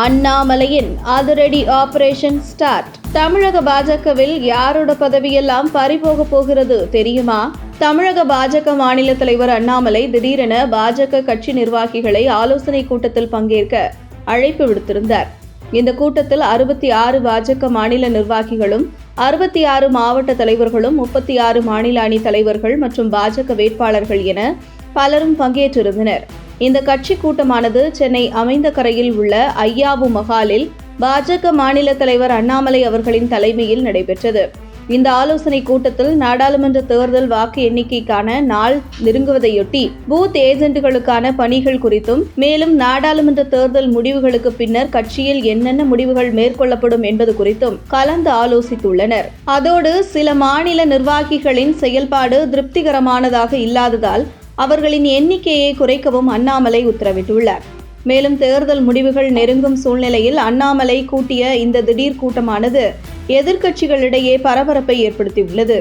அண்ணாமலையின் அதிரடி operation start. தமிழக பாஜகவில் யாரோட பதவியெல்லாம் பறிபோக போகிறது தெரியுமா? தமிழக பாஜக மாநில தலைவர் அண்ணாமலை திடீரென பாஜக கட்சி நிர்வாகிகளை ஆலோசனை கூட்டத்தில் பங்கேற்க அழைப்பு விடுத்திருந்தார். இந்த கூட்டத்தில் அறுபத்தி ஆறு பாஜக மாநில நிர்வாகிகளும் அறுபத்தி ஆறு மாவட்ட தலைவர்களும் முப்பத்தி ஆறு மாநில அணி தலைவர்கள் மற்றும் பாஜக வேட்பாளர்கள் என பலரும் பங்கேற்றிருந்தனர். இந்த கட்சி கூட்டமானது சென்னை அமைந்த கரையில் உள்ள ஐயாவு மகாலில் பாஜக மாநில தலைவர் அண்ணாமலை அவர்களின் தலைமையில் நடைபெற்றது. இந்த ஆலோசனை கூட்டத்தில் நாடாளுமன்ற தேர்தல் வாக்கு எண்ணிக்கைக்கான நாள் நெருங்குவதையொட்டி பூத் ஏஜென்ட்டுகளுக்கான பணிகள் குறித்தும் மேலும் நாடாளுமன்ற தேர்தல் முடிவுகளுக்கு பின்னர் கட்சியில் என்னென்ன முடிவுகள் மேற்கொள்ளப்படும் என்பது குறித்தும் கலந்து ஆலோசித்துள்ளனர். அதோடு சில மாநில நிர்வாகிகளின் செயல்பாடு திருப்திகரமானதாக இல்லாததால் அவர்களின் எண்ணிக்கையை குறைக்கவும் அண்ணாமலை உத்தரவிட்டுள்ளார். மேலும் தேர்தல் முடிவுகள் நெருங்கும் சூழ்நிலையில் அண்ணாமலை கூட்டிய இந்த திடீர் கூட்டமானது எதிர்க்கட்சிகளிடையே பரபரப்பை ஏற்படுத்தியுள்ளது.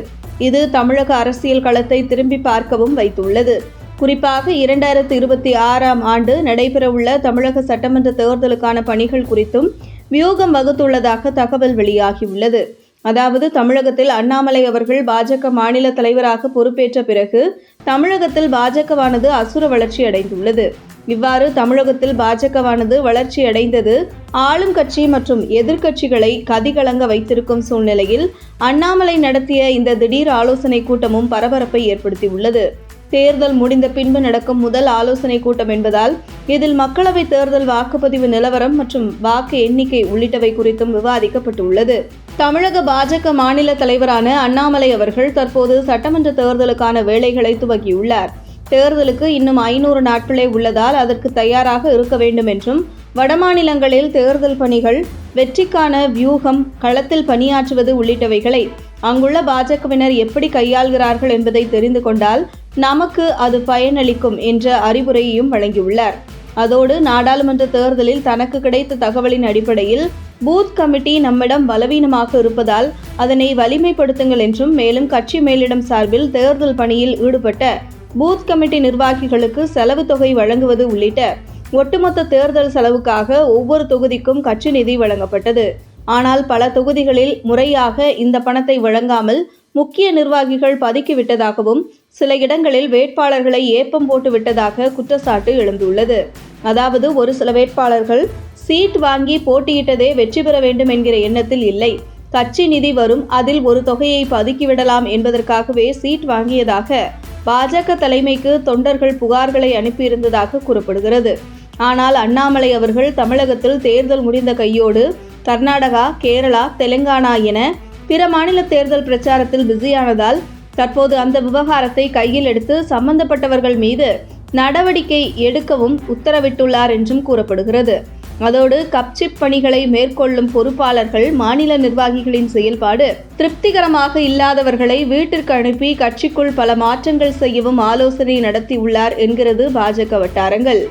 இது தமிழக அரசியல் களத்தை திரும்பி பார்க்கவும் வைத்துள்ளது. குறிப்பாக இரண்டாயிரத்தி இருபத்தி ஆறாம் ஆண்டு நடைபெறவுள்ள தமிழக சட்டமன்ற தேர்தலுக்கான பணிகள் குறித்தும் வியூகம் வகுத்துள்ளதாக தகவல் வெளியாகியுள்ளது. அதாவது தமிழகத்தில் அண்ணாமலை அவர்கள் பாஜக மாநில தலைவராக பொறுப்பேற்ற பிறகு தமிழகத்தில் பாஜகவானது அசுர வளர்ச்சி அடைந்துள்ளது. இவ்வாறு தமிழகத்தில் பாஜகவானது வளர்ச்சி அடைந்தது ஆளும் கட்சி மற்றும் எதிர்க்கட்சிகளை கதிகலங்க வைத்திருக்கும் சூழ்நிலையில் அண்ணாமலை நடத்திய இந்த திடீர் ஆலோசனை கூட்டமும் பரபரப்பை ஏற்படுத்தியுள்ளது. தேர்தல் முடிந்த பின்பு நடக்கும் முதல் ஆலோசனை கூட்டம் என்பதால் இதில் மக்களவை தேர்தல் வாக்குப்பதிவு நிலவரம் மற்றும் வாக்கு எண்ணிக்கை உள்ளிட்டவை குறித்தும் விவாதிக்கப்பட்டுள்ளது. தமிழக பாஜக மாநில தலைவரான அண்ணாமலை அவர்கள் தற்போது சட்டமன்ற தேர்தலுக்கான வேலைகளை துவக்கியுள்ளார். தேர்தலுக்கு இன்னும் ஐநூறு நாட்களே உள்ளதால் அதற்கு தயாராக இருக்க வேண்டும் என்றும் வடமாநிலங்களில் தேர்தல் பணிகள் வெற்றிக்கான வியூகம் களத்தில் பணியாற்றுவது உள்ளிட்டவைகளை அங்குள்ள பாஜகவினர் எப்படி கையாள்கிறார்கள் என்பதை தெரிந்து கொண்டால் நமக்கு அது பயனளிக்கும் என்ற அறிவுரையையும் வழங்கியுள்ளார். அதோடு நாடாளுமன்ற தேர்தலில் தனக்கு கிடைத்த தகவலின் அடிப்படையில் பூத் கமிட்டி நம்மிடம் பலவீனமாக இருப்பதால் அதனை வலிமைப்படுத்துங்கள் என்றும் மேலும் கட்சி மேலிடம் சார்பில் தேர்தல் பணியில் ஈடுபட்ட பூத் கமிட்டி நிர்வாகிகளுக்கு செலவு தொகை வழங்குவது உள்ளிட்ட ஒட்டுமொத்த தேர்தல் செலவுக்காக ஒவ்வொரு தொகுதிக்கும் கட்சி நிதி வழங்கப்பட்டது. ஆனால் பல தொகுதிகளில் முறையாக இந்த பணத்தை வழங்காமல் முக்கிய நிர்வாகிகள் பதுக்கிவிட்டதாகவும் சில இடங்களில் வேட்பாளர்களை ஏப்பம் போட்டு விட்டதாக குற்றச்சாட்டு எழுந்துள்ளது. அதாவது ஒரு சில வேட்பாளர்கள் சீட் வாங்கி போட்டியிட்டதே வெற்றி பெற வேண்டும் என்கிற எண்ணத்தில் இல்லை. கட்சி நிதி வரும் அதில் ஒரு தொகையை பதுக்கிவிடலாம் என்பதற்காகவே சீட் வாங்கியதாக பாஜக தலைமைக்கு தொண்டர்கள் புகார்களை அனுப்பியிருந்ததாக கூறப்படுகிறது. ஆனால் அண்ணாமலை அவர்கள் தமிழகத்தில் தேர்தல் முடிந்த கையோடு கர்நாடகா கேரளா தெலுங்கானா என பிற மாநில தேர்தல் பிரச்சாரத்தில் பிஸியானதால் தற்போது அந்த விவகாரத்தை கையில் எடுத்து சம்பந்தப்பட்டவர்கள் மீது நடவடிக்கை எடுக்கவும் உத்தரவிட்டுள்ளார் என்றும் கூறப்படுகிறது. அதோடு கப்சிப் பணிகளை மேற்கொள்ளும் பொறுப்பாளர்கள் மாநில நிர்வாகிகளின் செயல்பாடு திருப்திகரமாக இல்லாதவர்களை வீட்டிற்கு அனுப்பி கட்சிக்குள் பல மாற்றங்கள் செய்யவும் ஆலோசனை நடத்தியுள்ளார் என்கிறது பாஜக வட்டாரங்கள்.